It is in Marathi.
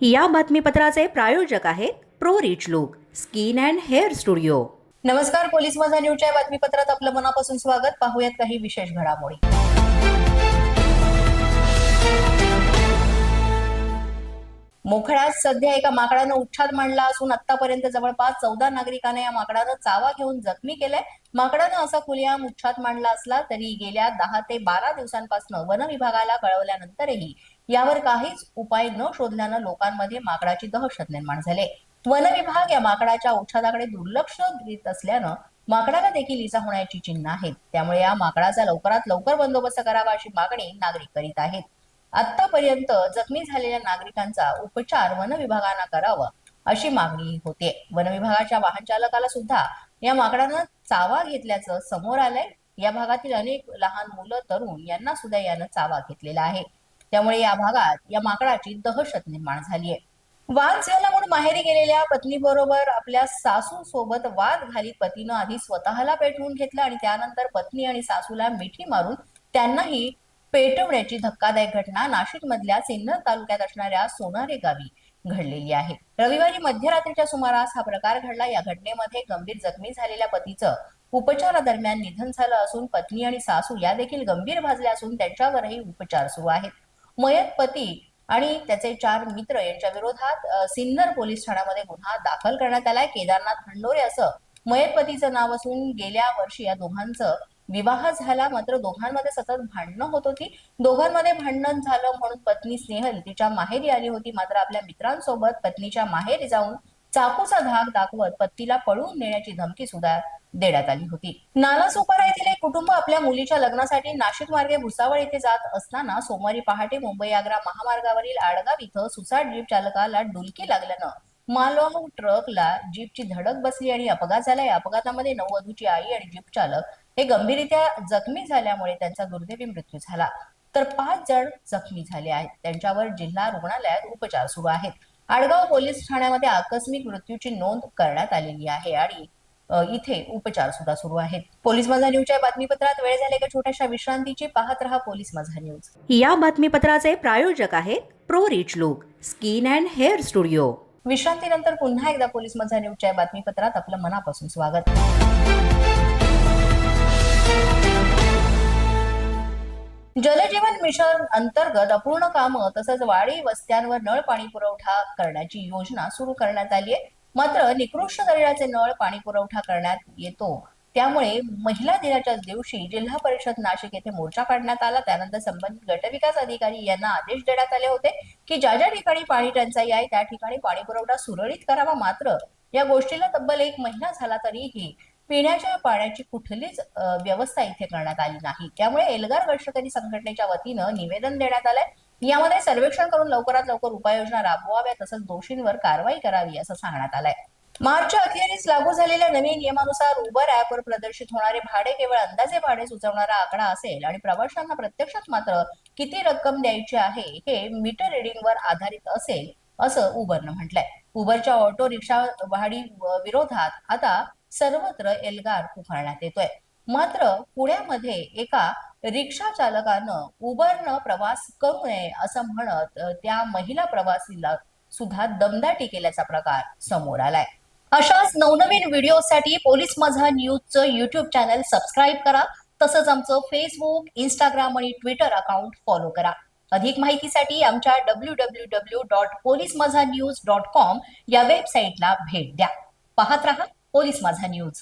या बातमीपत्राचे प्रायोजक आहेत pro rich look skin and hair studio. नमस्कार पोलीस माझा न्यूजच्या बातमीपत्रात आपलं मनापासून स्वागत. पाहूयात काही विशेष घडामोडी. मोखळ्यात सध्या एका माकडानं उच्छाद मांडला असून आतापर्यंत जवळपास चौदा नागरिकांना या माकडानं चावा घेऊन जखमी केलंय. माकडानं असा खुलेआम उच्छाद मांडला असला तरी गेल्या दहा ते बारा दिवसांपासून वन विभागाला कळवल्यानंतरही यावर काहीच उपाय न शोधल्यानं लोकांमध्ये माकडाची दहशत निर्माण झाली. वन विभाग या माकडाच्या उच्छादाकडे दुर्लक्ष देत असल्यानं माकडाला देखील इजा होण्याची चिन्ह आहेत. त्यामुळे या माकडाचा लवकरात लवकर बंदोबस्त करावा अशी मागणी नागरिक करीत आहेत. आतापर्यंत जखमी झालेल्या नागरिकांचा उपचार वन विभागानं करावा अशी मागणी होते. वन विभागाच्या वाहन चालकाला सुद्धा या माकडानं चावा घेतल्याचं समोर आलंय. या भागातील अनेक लहान मुलं तरुण यांना सुद्धा यानं चावा घेतलेला आहे. त्यामुळे या भागात या माकडाची दहशत निर्माण झाली आहे वाद झाला म्हणून माहेरी गेलेल्या पत्नी बरोबर आपल्या सासू सोबत वाद घालीत. पतीनं आधी स्वतःला पेटवून घेतलं आणि त्यानंतर पत्नी आणि सासूला मिठी मारून त्यांनाही पेटवण्याची धक्कादायक घटना नाशिक मधल्या सिन्नर तालुक्यात असणाऱ्या सोनारे गावी घडलेली आहे. रविवारी मध्यरात्रीच्या सुमारास हा प्रकार घडला. या घटनेमध्ये गंभीर जखमी झालेल्या पतीचं उपचारादरम्यान निधन झालं असून पत्नी आणि सासू या देखील गंभीर भाजल्या असून त्यांच्यावरही उपचार सुरू आहेत. मयत पती आणि त्याचे चार मित्र यांच्या विरोधात सिन्नर पोलीस ठाण्यामध्ये गुन्हा दाखल करण्यात आलाय. केदारनाथ खंडोरे असं मयत पतीचं नाव असून गेल्या वर्षी या दोघांचं विवाह झाला. मात्र दोघांमध्ये सतत भांडणं होत होती. दोघांमध्ये भांडण झालं म्हणून पत्नी स्नेहल तिच्या माहेरी आली होती. मात्र आपल्या मित्रांसोबत पत्नीच्या माहेरी जाऊन चाकूचा धाक दाखवत पत्नीला पळून नेण्याची धमकी सुद्धा देण्यात आली होती. नालासोपारा येथील एक कुटुंब आपल्या मुलीच्या लग्नासाठी नाशिक मार्गे भुसावळ येथे जात असताना सोमवारी पहाटे मुंबई आग्रा महामार्गावरील आडगाव इथं सुसाट जीप चालकाला डुलकी लागल्यानं मालवाहू ट्रकला जीपची धडक बसली आणि अपघात झाला. या अपघातामध्ये नववधूची आई आणि जीप चालक हे गंभीररित्या जखमी झाल्यामुळे त्यांचा दुर्दैवी मृत्यू झाला. तर पाच जण जखमी झाले आहेत. त्यांच्यावर जिल्हा रुग्णालयात उपचार सुरू आहेत. आडगाव पोलीस ठाण्यामध्ये आकस्मिक मृत्यूची नोंद करण्यात आलेली आहे आणि इथे उपचार सुद्धा सुरू आहेत. पोलीस माझा न्यूजच्या बातमीपत्रात वेळ झाले का छोट्याशा विश्रांतीची पाहत रहा पोलीस माझा न्यूज. या बातमीपत्राचे प्रायोजक आहेत pro rich look skin and hair studio. विश्रांतीनंतर पुन्हा एकदा पोलीस माझा न्यूजच्या बातमीपत्रात आपलं मनापासून स्वागत. जलजीवन मिशन अंतर्गत अपूर्ण कामं तसंच वाडी वस्त्यांवर नळ पाणी पुरवठा करण्याची योजना सुरू करण्यात आली आहे. मात्र निकृष्ट दर्जाचे नळ पाणी पुरवठा करण्यात येतो. त्यामुळे महिला दिनाच्या दिवशी जिल्हा परिषद नाशिक येथे मोर्चा काढण्यात आला. त्यानंतर संबंधित गटविकास अधिकारी यांना आदेश देण्यात आले होते की ज्या ज्या ठिकाणी पाणी टंचाई आहे त्या ठिकाणी पाणी पुरवठा सुरळीत करावा. मात्र या गोष्टीला तब्बल एक महिना झाला तरीही पिण्याच्या पाण्याची कुठलीच व्यवस्था इथे करण्यात आली नाही. त्यामुळे एल्गार गटशकरी संघटनेच्या वतीनं निवेदन देण्यात आलंय. यामध्ये सर्वेक्षण करून लवकरात लवकर उपाययोजना राबवाव्या तसंच दोषींवर कारवाई करावी असं सांगण्यात आलंय. मार्चच्या अखेरीस लागू झालेल्या नवीन नियमानुसार उबर ऍपवर प्रदर्शित होणारे भाडे केवळ अंदाजे भाडे सुचवणारा आकडा असेल आणि प्रवाशांना प्रत्यक्षात मात्र किती रक्कम द्यायची आहे हे मीटर रिडिंगवर आधारित असेल असं उबरनं म्हटलंय. उबरच्या ऑटो रिक्षा भाडी विरोधात आता सर्वत्र एल्गार पुकारण्यात येतोय. मात्र पुण्यामध्ये एका रिक्षा चालकानं उबरनं प्रवास करू नये असं म्हणत त्या महिला प्रवासीला सुद्धा दमदाटी केल्याचा प्रकार समोर आलाय. अशाच नवनवीन व्हिडिओसाठी पोलीस माझा न्यूजचं युट्यूब चॅनल सबस्क्राईब करा. तसंच आमचं फेसबुक इंस्टाग्राम आणि ट्विटर अकाउंट फॉलो करा. अधिक माहितीसाठी आमच्या W W W dot police Majha news dot com या वेबसाईटला भेट द्या. पाहत रहा. Police Majha news